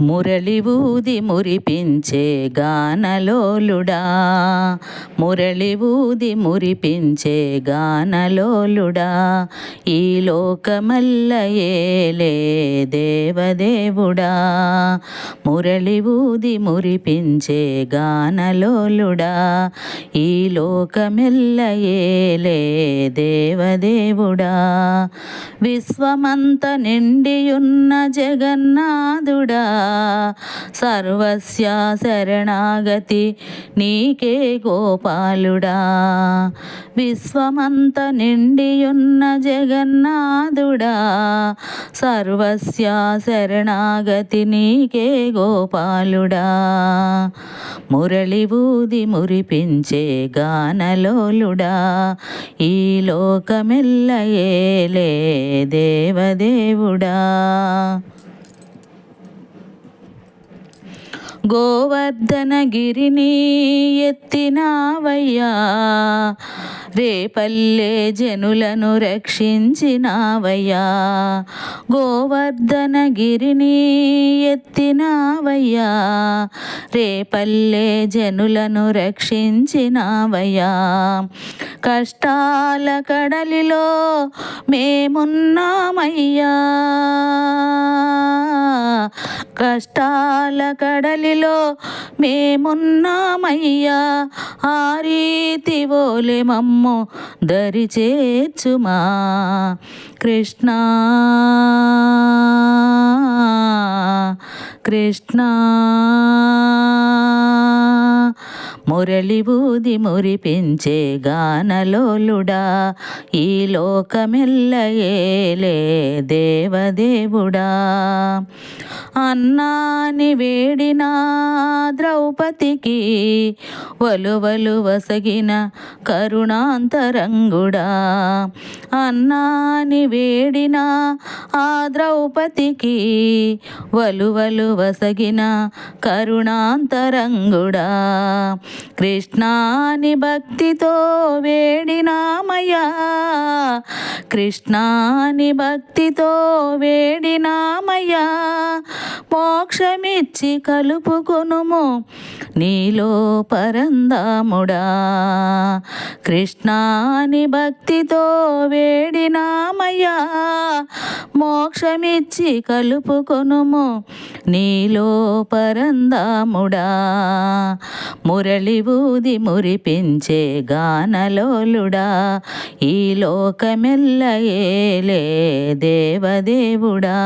మురళి ఊది మురిపించే గానలోలుడా. మురళి ఊది మురిపించే గానలోలుడా. ఈ లోకమల్ల ఏలే దేవదేవుడా. మురళి ఊది మురిపించే గానలోలుడా. ఈ లోకమెల్ల ఏలే దేవదేవుడా. విశ్వమంత నిండియున్న జగన్నాథుడా. సర్వస్య శరణాగతి. నీకే గోపాలుడా. విశ్వమంత నిండియున్న జగన్నాథుడా. సర్వస్య శరణాగతి నీకే గోపాలుడా. మురళి ఊది మురిపించే గానలోలుడా. ఈ లోకమెల్లయేలే దేవదేవుడా. గోవర్ధనగిరిని ఎత్తినావయ్యా. రేపల్లె జనులను రక్షించినావయ్యా. గోవర్ధనగిరిని ఎత్తినావయ్యా. రేపల్లె జనులను రక్షించినావయ్యా. కష్టాల కడలిలో మేమున్నామయ్యా. కష్టాల కడలిలో మేమున్నామయ్యా. ఆ రీతి ఓలే మమ్ము దరి చేర్చుమా. కృష్ణ కృష్ణ. మురళి ఊది మురిపించే గానలోలుడా ఈ లోకమెల్ల ఏలే దేవదేవుడా. అన్నాని వేడిన ద్రౌపదికి వలువలు వసగిన కరుణాంతరంగుడా. అన్నాని వేడిన ఆ ద్రౌపదికి వలువలు వసగిన కరుణాంతరంగుడా. కృష్ణాని భక్తితో వేడినామయ్యా. కృష్ణాని భక్తితో వేడినామయ్యా. మోక్షమిచ్చి కలుపుకొనుము. నీలో పరందాముడా. కృష్ణాని భక్తితో వేడినామయ్యా. మోక్షమిచ్చి కలుపుకొనుము నీలో పరందాముడా. మురళి ఊది మురిపించే గానలోలుడా. ఈ లోకమెల్ల ఏలే దేవదేవుడా.